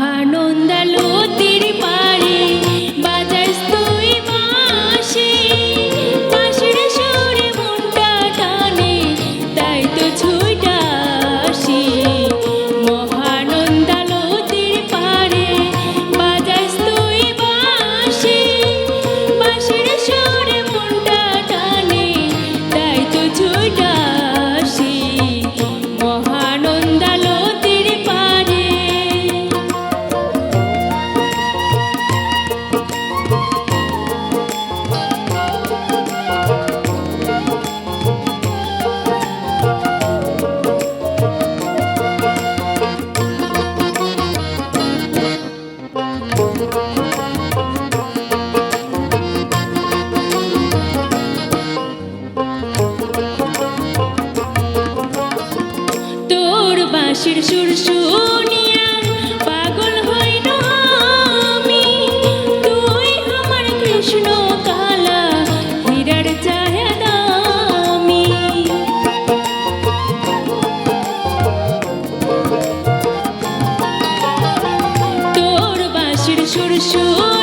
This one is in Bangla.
মহান তোর বাঁশির সুর শুনি সুর সুর